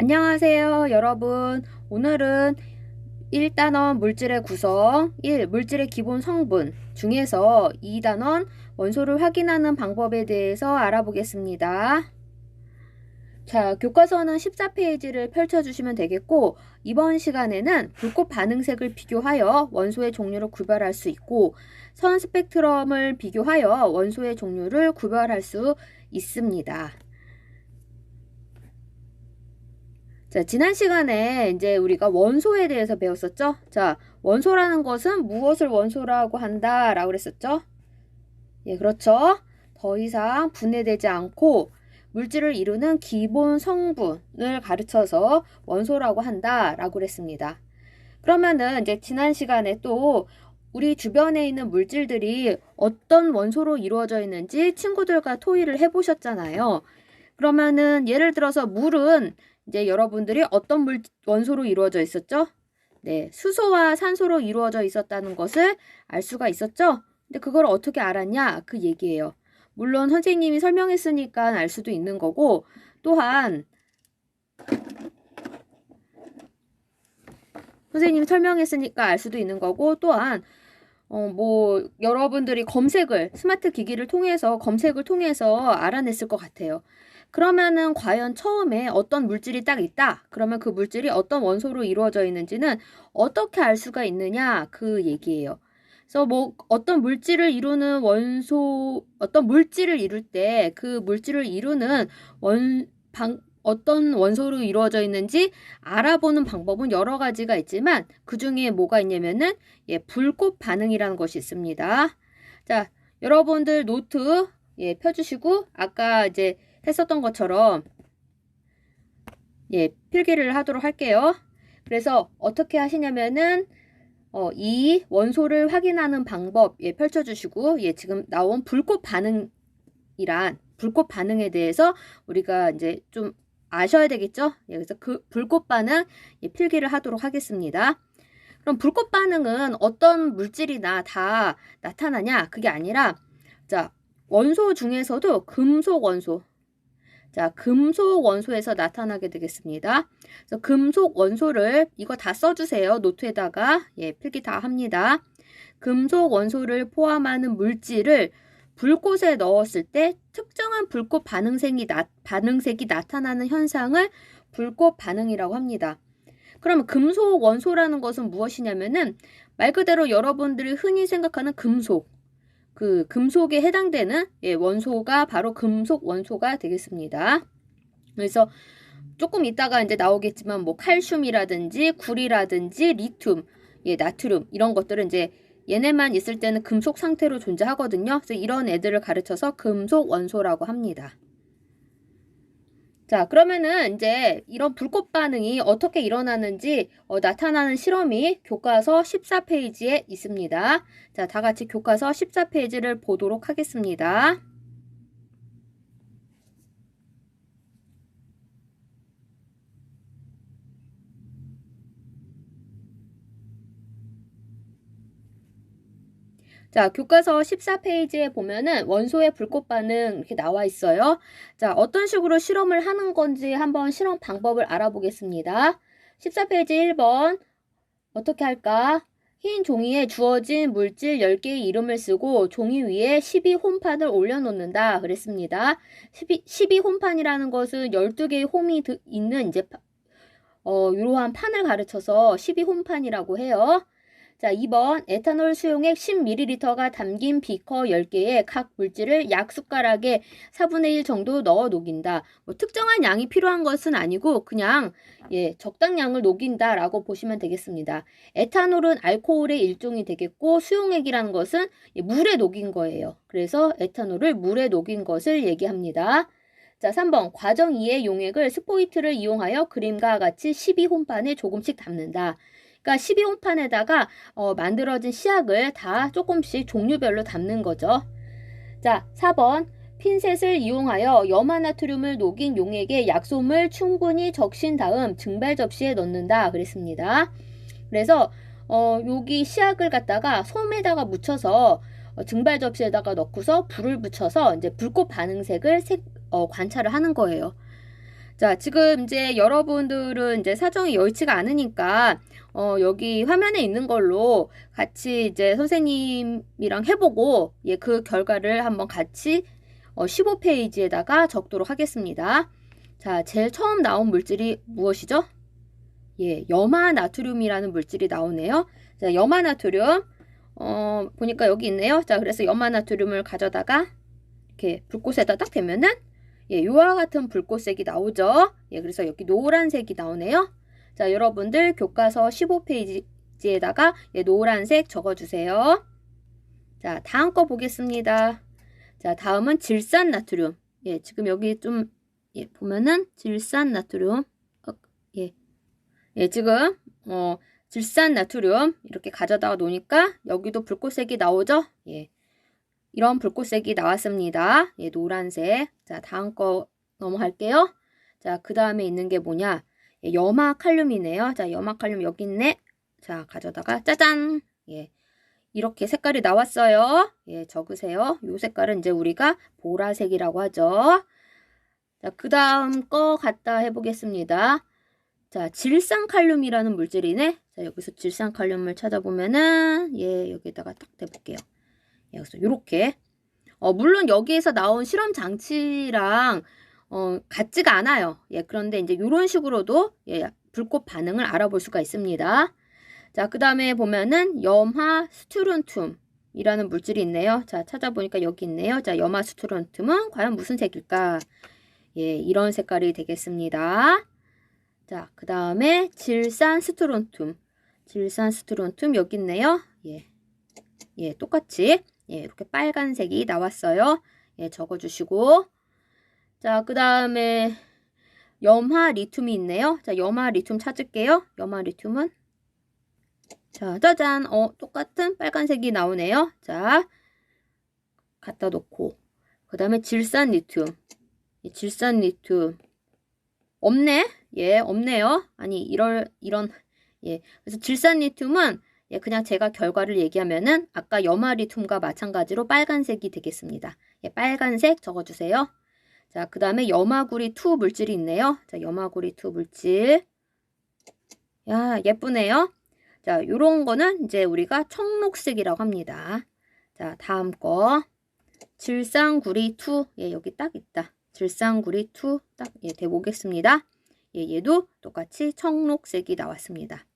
안녕하세요, 여러분. 오늘은 1단원 물질의 구성, 1. 물질의 기본 성분 중에서 2단원 원소를 확인하는 방법에 대해서 알아보겠습니다. 자, 교과서는 14페이지를 펼쳐주시면 되겠고, 이번 시간에는 불꽃 반응색을 비교하여 원소의 종류를 구별할 수 있고, 선 스펙트럼을 비교하여 원소의 종류를 구별할 수 있습니다. 자, 지난 시간에 이제 우리가 원소에 대해서 배웠었죠? 자, 원소라는 것은 무엇을 원소라고 한다 라고 그랬었죠? 예, 그렇죠. 더 이상 분해되지 않고 물질을 이루는 기본 성분을 가르쳐서 원소라고 한다 라고 그랬습니다. 그러면은 이제 지난 시간에 또 우리 주변에 있는 물질들이 어떤 원소로 이루어져 있는지 친구들과 토의를 해보셨잖아요. 그러면은 예를 들어서 물은 이제 여러분들이 어떤 물 원소로 이루어져 있었죠? 네, 수소와 산소로 이루어져 있었다는 것을 알 수가 있었죠? 근데 그걸 어떻게 알았냐? 그 얘기예요. 물론 선생님이 설명했으니까 알 수도 있는 거고 또한 선생님이 설명했으니까 알 수도 있는 거고 또한 어, 뭐, 여러분들이 검색을, 스마트 기기를 통해서, 검색을 통해서 알아냈을 것 같아요. 그러면은 과연 처음에 어떤 물질이 딱 있다. 그러면 그 물질이 어떤 원소로 이루어져 있는지는 어떻게 알 수가 있느냐. 그 얘기예요. 그래서 뭐 어떤 물질을 이루는 원소, 어떤 물질을 이룰 때 그 물질을 이루는 원, 방, 어떤 원소로 이루어져 있는지 알아보는 방법은 여러 가지가 있지만 그 중에 뭐가 있냐면은 예, 불꽃 반응이라는 것이 있습니다. 자, 여러분들 노트 예, 펴주시고 아까 이제 했었던 것처럼 예, 필기를 하도록 할게요. 그래서 어떻게 하시냐면은 어, 이 원소를 확인하는 방법 예, 펼쳐주시고 예, 지금 나온 불꽃 반응이란 불꽃 반응에 대해서 우리가 이제 좀 아셔야 되겠죠? 예, 그래서 그 불꽃 반응 예, 필기를 하도록 하겠습니다. 그럼 불꽃 반응은 어떤 물질이나 다 나타나냐? 그게 아니라 자 원소 중에서도 금속 원소 자, 금속 원소에서 나타나게 되겠습니다. 그래서 금속 원소를 이거 다 써주세요. 노트에다가 예, 필기 다 합니다. 금속 원소를 포함하는 물질을 불꽃에 넣었을 때 특정한 불꽃 반응색이, 나, 반응색이 나타나는 현상을 불꽃 반응이라고 합니다. 그러면 금속 원소라는 것은 무엇이냐면은 말 그대로 여러분들이 흔히 생각하는 금속, 그 금속에 해당되는 예, 원소가 바로 금속 원소가 되겠습니다. 그래서 조금 이따가 이제 나오겠지만 뭐 칼슘이라든지 구리라든지 리튬, 예, 나트륨 이런 것들은 이제 얘네만 있을 때는 금속 상태로 존재하거든요. 그래서 이런 애들을 가르쳐서 금속 원소라고 합니다. 자, 그러면은 이제 이런 불꽃 반응이 어떻게 일어나는지 어, 나타나는 실험이 교과서 14페이지에 있습니다. 자, 다 같이 교과서 14페이지를 보도록 하겠습니다. 자, 교과서 14페이지에 보면은 원소의 불꽃 반응 이렇게 나와 있어요. 자, 어떤 식으로 실험을 하는 건지 한번 실험 방법을 알아보겠습니다. 14페이지 1번 어떻게 할까? 흰 종이에 주어진 물질 10개의 이름을 쓰고 종이 위에 12홈판을 올려놓는다 그랬습니다. 12, 12홈판이라는 것은 12개의 홈이 있는 이제 어, 이러한 판을 가르쳐서 12홈판이라고 해요. 자, 2번 에탄올 수용액 10ml가 담긴 비커 10개에 각 물질을 약 숟가락에 4분의 1 정도 넣어 녹인다. 뭐 특정한 양이 필요한 것은 아니고 그냥 예, 적당량을 녹인다라고 보시면 되겠습니다. 에탄올은 알코올의 일종이 되겠고 수용액이라는 것은 예, 물에 녹인 거예요. 그래서 에탄올을 물에 녹인 것을 얘기합니다. 자, 3번 과정 2의 용액을 스포이트를 이용하여 그림과 같이 12홈판에 조금씩 담는다. 그러니까 12홍판에다가 어, 만들어진 시약을 다 조금씩 종류별로 담는 거죠. 자, 4번 핀셋을 이용하여 염화나트륨을 녹인 용액에 약솜을 충분히 적신 다음 증발 접시에 넣는다 그랬습니다. 그래서 어, 여기 시약을 갖다가 솜에다가 묻혀서 어, 증발 접시에다가 넣고서 불을 붙여서 이제 불꽃 반응색을 색, 어, 관찰을 하는 거예요. 자, 지금 이제 여러분들은 이제 사정이 여의치가 않으니까, 어, 여기 화면에 있는 걸로 같이 이제 선생님이랑 해보고, 예, 그 결과를 한번 같이 어, 15페이지에다가 적도록 하겠습니다. 자, 제일 처음 나온 물질이 무엇이죠? 예, 염화 나트륨이라는 물질이 나오네요. 자, 염화 나트륨. 어, 보니까 여기 있네요. 자, 그래서 염화 나트륨을 가져다가 이렇게 불꽃에다 딱 대면은 예, 요와 같은 불꽃색이 나오죠. 예, 그래서 여기 노란색이 나오네요. 자, 여러분들 교과서 15페이지에다가 예, 노란색 적어주세요. 자, 다음 거 보겠습니다. 자, 다음은 질산 나트륨. 예, 지금 여기 좀 예, 보면은 질산 나트륨. 어, 예. 예, 지금 어, 질산 나트륨 이렇게 가져다가 놓으니까 여기도 불꽃색이 나오죠? 예. 이런 불꽃색이 나왔습니다. 예, 노란색. 자, 다음 거 넘어갈게요. 자, 그 다음에 있는 게 뭐냐? 예, 염화 칼륨이네요. 자, 염화 칼륨 여기 있네. 자, 가져다가 짜잔. 예. 이렇게 색깔이 나왔어요. 예, 적으세요. 요 색깔은 이제 우리가 보라색이라고 하죠. 자, 그 다음 거 갖다 해보겠습니다. 자, 질산칼륨이라는 물질이네. 자, 여기서 질산칼륨을 찾아보면은, 예, 여기다가 딱 대볼게요. 예, 그래서 요렇게. 어, 물론 여기에서 나온 실험 장치랑, 어, 같지가 않아요. 예, 그런데 이제 요런 식으로도, 예, 불꽃 반응을 알아볼 수가 있습니다. 자, 그 다음에 보면은 염화 스투론툼이라는 물질이 있네요. 자, 찾아보니까 여기 있네요. 자, 염화 스투론툼은 과연 무슨 색일까? 예, 이런 색깔이 되겠습니다. 자, 그 다음에 질산 스트론툼. 질산 스트론툼 여기 있네요. 예. 예, 똑같이. 예, 이렇게 빨간색이 나왔어요. 예, 적어주시고. 자, 그 다음에 염화 리튬이 있네요. 자, 염화 리튬 찾을게요. 염화 리튬은 자, 짜잔. 어, 똑같은 빨간색이 나오네요. 자, 갖다 놓고. 그 다음에 질산 리튬. 예, 질산 리튬. 없네? 예, 없네요. 아니, 이럴, 이런, 예. 그래서 질산 리튬은 예, 그냥 제가 결과를 얘기하면은 아까 염화 리튬과 마찬가지로 빨간색이 되겠습니다. 예, 빨간색 적어주세요. 자, 그 다음에 염화구리 2 물질이 있네요. 자, 염화구리 2 물질. 야, 예쁘네요. 자, 요런 거는 이제 우리가 청록색이라고 합니다. 자, 다음 거. 질산구리 2. 예, 여기 딱 있다. 질산구리 2. 딱, 예, 대보겠습니다. 예, 얘도 똑같이 청록색이 나왔습니다.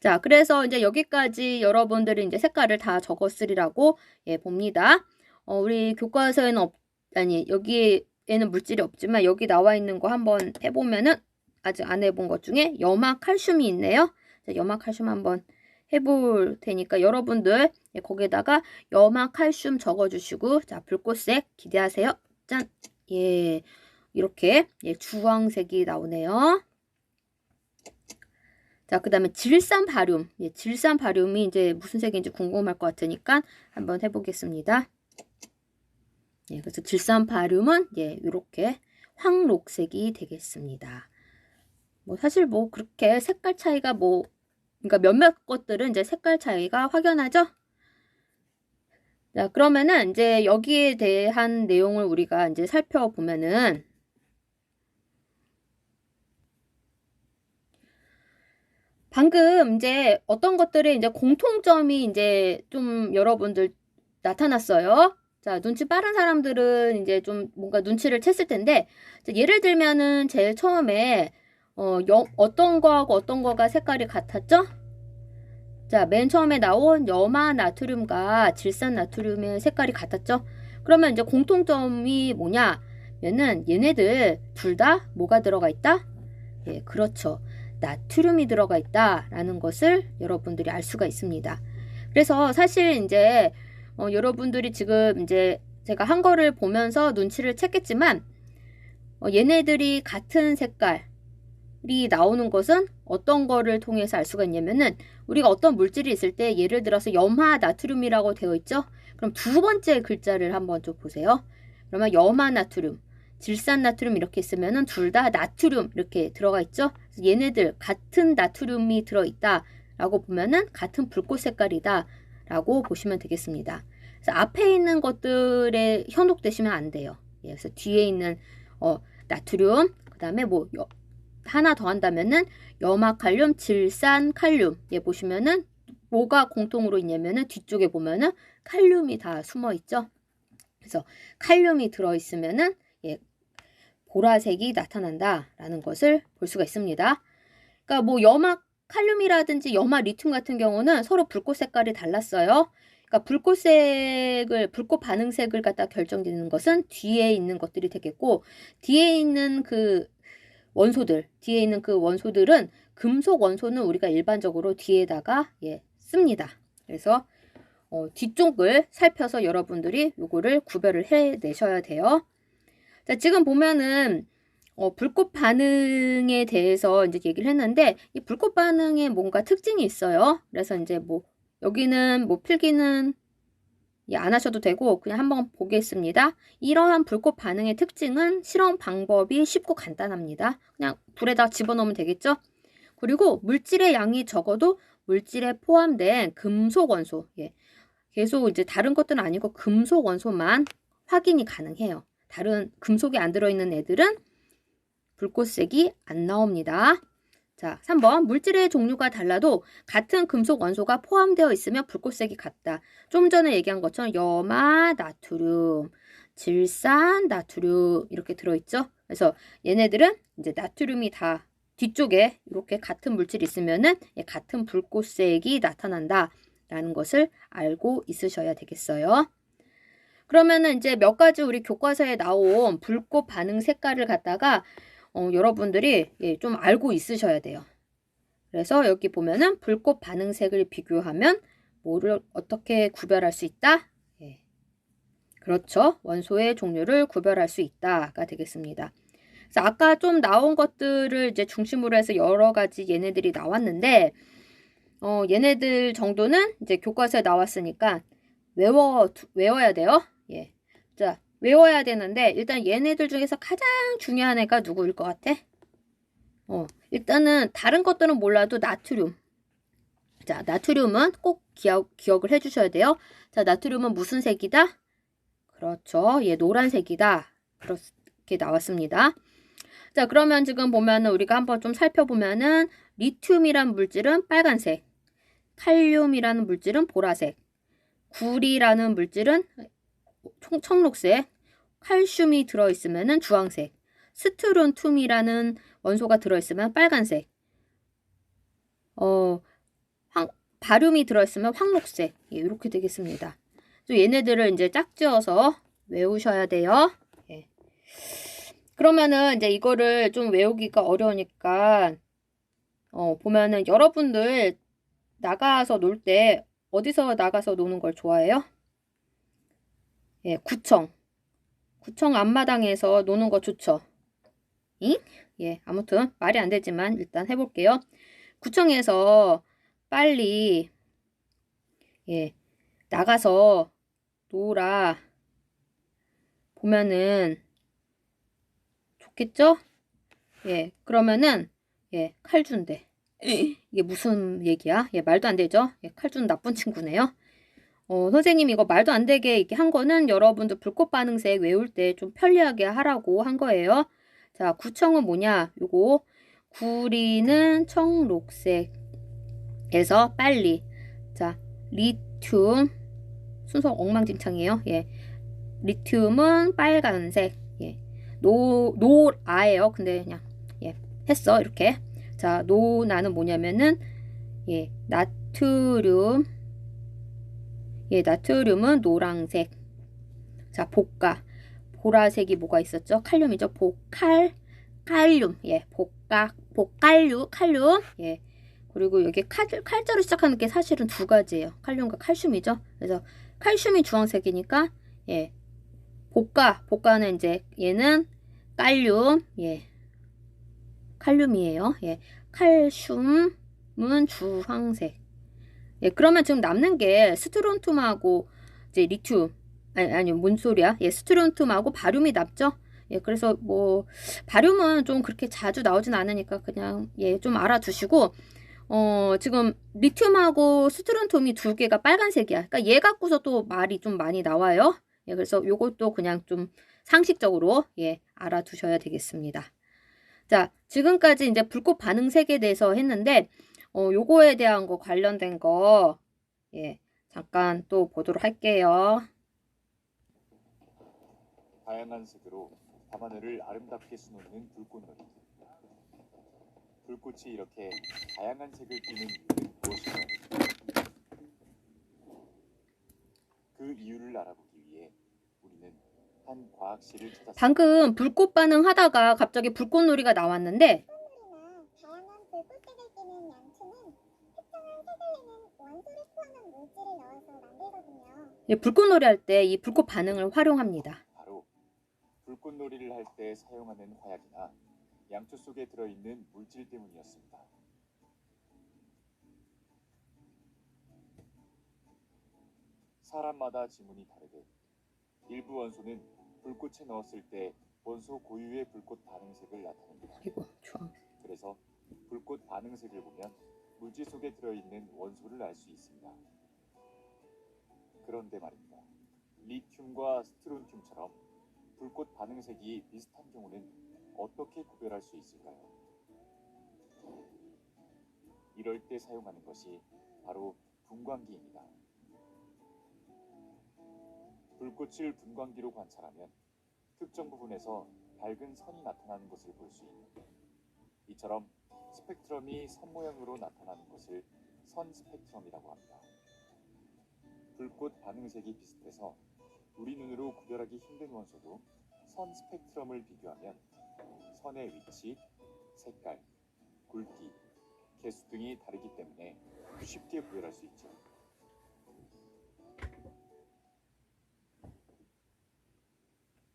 자, 그래서 이제 여기까지 여러분들이 이제 색깔을 다 적었으리라고 예, 봅니다. 어, 우리 교과서에는 없, 아니, 여기에는 물질이 없지만 여기 나와 있는 거 한번 해보면은 아직 안 해본 것 중에 염화 칼슘이 있네요. 자, 염화 칼슘 한번 해볼 테니까 여러분들 예, 거기에다가 염화 칼슘 적어주시고 자, 불꽃색 기대하세요. 짠! 예. 이렇게 예, 주황색이 나오네요. 자, 그 다음에 질산 바륨. 예, 질산 바륨이 이제 무슨 색인지 궁금할 것 같으니까 한번 해보겠습니다. 예, 그래서 질산 바륨은 예, 이렇게 황록색이 되겠습니다. 뭐 사실 뭐 그렇게 색깔 차이가 뭐 그러니까 몇몇 것들은 이제 색깔 차이가 확연하죠. 자, 그러면은 이제 여기에 대한 내용을 우리가 이제 살펴보면은 방금 이제 어떤 것들의 이제 공통점이 이제 좀 여러분들 나타났어요. 자, 눈치 빠른 사람들은 이제 좀 뭔가 눈치를 챘을 텐데, 예를 들면은 제일 처음에, 어, 여, 어떤 거하고 어떤 거가 색깔이 같았죠? 자, 맨 처음에 나온 염화 나트륨과 질산 나트륨의 색깔이 같았죠? 그러면 이제 공통점이 뭐냐? 면은 얘네들 둘 다 뭐가 들어가 있다? 예, 그렇죠. 나트륨이 들어가 있다라는 것을 여러분들이 알 수가 있습니다. 그래서 사실 이제 어, 여러분들이 지금 이제 제가 한 거를 보면서 눈치를 챘겠지만 어, 얘네들이 같은 색깔이 나오는 것은 어떤 거를 통해서 알 수가 있냐면은 우리가 어떤 물질이 있을 때 예를 들어서 염화 나트륨이라고 되어 있죠. 그럼 두 번째 글자를 한번 좀 보세요. 그러면 염화 나트륨. 질산 나트륨 이렇게 있으면은 둘 다 나트륨 이렇게 들어가 있죠. 얘네들 같은 나트륨이 들어 있다 라고 보면은 같은 불꽃 색깔이다 라고 보시면 되겠습니다. 그래서 앞에 있는 것들에 현혹되시면 안 돼요. 예, 그래서 뒤에 있는 어, 나트륨, 그 다음에 뭐 여- 하나 더 한다면은 염화칼륨, 질산 칼륨. 예, 보시면은 뭐가 공통으로 있냐면은 뒤쪽에 보면은 칼륨이 다 숨어 있죠. 그래서 칼륨이 들어 있으면은 예, 보라색이 나타난다라는 것을 볼 수가 있습니다. 그러니까 뭐 염화 칼륨이라든지 염화 리튬 같은 경우는 서로 불꽃 색깔이 달랐어요. 그러니까 불꽃색을 불꽃 반응색을 갖다 결정짓는 것은 뒤에 있는 것들이 되겠고 뒤에 있는 그 원소들 뒤에 있는 그 원소들은 금속 원소는 우리가 일반적으로 뒤에다가 예, 씁니다. 그래서 어, 뒤쪽을 살펴서 여러분들이 요거를 구별을 해내셔야 돼요. 자, 지금 보면은 어, 불꽃 반응에 대해서 이제 얘기를 했는데 이 불꽃 반응에 뭔가 특징이 있어요. 그래서 이제 뭐 여기는 뭐 필기는 예, 안 하셔도 되고 그냥 한번 보겠습니다. 이러한 불꽃 반응의 특징은 실험 방법이 쉽고 간단합니다. 그냥 불에다 집어넣으면 되겠죠? 그리고 물질의 양이 적어도 물질에 포함된 금속 원소, 예. 계속 이제 다른 것들은 아니고 금속 원소만 확인이 가능해요. 다른 금속이 안 들어있는 애들은 불꽃색이 안 나옵니다. 자, 3번. 물질의 종류가 달라도 같은 금속 원소가 포함되어 있으면 불꽃색이 같다. 좀 전에 얘기한 것처럼 염화, 나트륨, 질산, 나트륨 이렇게 들어있죠. 그래서 얘네들은 이제 나트륨이 다 뒤쪽에 이렇게 같은 물질이 있으면은 예, 같은 불꽃색이 나타난다. 라는 것을 알고 있으셔야 되겠어요. 그러면은 이제 몇 가지 우리 교과서에 나온 불꽃 반응 색깔을 갖다가 어, 여러분들이 예, 좀 알고 있으셔야 돼요. 그래서 여기 보면은 불꽃 반응색을 비교하면 뭐를 어떻게 구별할 수 있다? 예. 그렇죠. 원소의 종류를 구별할 수 있다가 되겠습니다. 그래서 아까 좀 나온 것들을 이제 중심으로 해서 여러 가지 얘네들이 나왔는데 어, 얘네들 정도는 이제 교과서에 나왔으니까 외워 외워야 돼요. 예. 자, 외워야 되는데 일단 얘네들 중에서 가장 중요한 애가 누구일 것 같아? 어, 일단은 다른 것들은 몰라도 나트륨. 자, 나트륨은 꼭 기억, 기억을 해주셔야 돼요. 자, 나트륨은 무슨 색이다? 그렇죠. 예, 노란색이다. 그렇게 나왔습니다. 자, 그러면 지금 보면은 우리가 한번 좀 살펴보면은 리튬이란 물질은 빨간색, 칼륨이라는 물질은 보라색, 구리라는 물질은 청, 청록색, 칼슘이 들어있으면 주황색, 스트론툼이라는 원소가 들어있으면 빨간색, 어, 황, 바륨이 들어있으면 황록색, 예, 이렇게 되겠습니다. 얘네들을 이제 짝지어서 외우셔야 돼요. 예. 그러면은 이제 이거를 좀 외우기가 어려우니까, 어, 보면은 여러분들 나가서 놀 때 어디서 나가서 노는 걸 좋아해요? 예, 구청. 구청 앞마당에서 노는 거 좋죠. 잉? 예, 아무튼 말이 안 되지만 일단 해볼게요. 구청에서 빨리 예, 나가서 놀아 보면은 좋겠죠? 예, 그러면은 예, 칼 준대. 이게 무슨 얘기야? 예, 말도 안 되죠? 예, 칼준 나쁜 친구네요. 어, 선생님 이거 말도 안 되게 이렇게 한 거는 여러분들 불꽃 반응색 외울 때 좀 편리하게 하라고 한 거예요. 자, 구청은 뭐냐? 요거 구리는 청록색에서 빨리 자, 리튬 순서 엉망진창이에요. 예. 리튬은 빨간색. 예. 노 노아예요. 근데 그냥 예. 했어. 이렇게. 자, 노나는 뭐냐면은 예, 나트륨 예, 나트륨은 노란색. 자, 복가. 보라색이 뭐가 있었죠? 칼륨이죠. 복칼, 칼륨. 예, 복각, 복칼륨, 칼륨. 예. 그리고 여기 칼, 칼자로 시작하는 게 사실은 두 가지예요. 칼륨과 칼슘이죠. 그래서 칼슘이 주황색이니까 예. 복가, 복가는 이제 얘는 칼륨, 예. 칼륨이에요. 예. 칼슘은 주황색. 예, 그러면 지금 남는 게 스트론툼하고 이제 리튬 아니 아니 뭔 소리야? 예, 스트론툼하고 바륨이 남죠. 예, 그래서 뭐 바륨은 좀 그렇게 자주 나오진 않으니까 그냥 예, 좀 알아두시고 어, 지금 리튬하고 스트론툼이 두 개가 빨간색이야. 그러니까 얘 갖고서 또 말이 좀 많이 나와요. 예, 그래서 요것도 그냥 좀 상식적으로 예, 알아두셔야 되겠습니다. 자, 지금까지 이제 불꽃 반응색에 대해서 했는데, 어, 요거에 대한 거 관련된 거, 예, 잠깐 또 보도록 할게요. 다양한 색으로 밤하늘을 아름답게 수놓는 불꽃놀이. 불꽃이 이렇게 다양한 색을 띠는 이유는 무엇일까요? 그 이유를 알아보기 위해 우리는 한 과학실을 찾았습니다. 방금 불꽃 반응 하다가 갑자기 불꽃놀이가 나왔는데, 꽃놀이나 다양한 불꽃색을 띠는 양초는 특정한 색을 내는 원소를 포함한 물질을 넣어서 만들거든요. 예, 불꽃놀이 할 때 이 불꽃 반응을 활용합니다. 바로 불꽃놀이를 할 때 사용하는 화약이나 양초 속에 들어있는 물질 때문이었습니다. 사람마다 지문이 다르듯 일부 원소는 불꽃에 넣었을 때 원소 고유의 불꽃 반응색을 나타냅니다. 그리고 주황. 그래서 불꽃 반응색을 보면 물질 속에 들어있는 원소를 알 수 있습니다. 그런데 말입니다. 리튬과 스트론튬처럼 불꽃 반응색이 비슷한 경우는 어떻게 구별할 수 있을까요? 이럴 때 사용하는 것이 바로 분광기입니다. 불꽃을 분광기로 관찰하면 특정 부분에서 밝은 선이 나타나는 것을 볼 수 있는데 이처럼 스펙트럼이 선 모양으로 나타나는 것을 선 스펙트럼이라고 합니다. 불꽃 반응색이 비슷해서 우리 눈으로 구별하기 힘든 원소도 선 스펙트럼을 비교하면 선의 위치, 색깔, 굵기, 개수 등이 다르기 때문에 쉽게 구별할 수 있죠.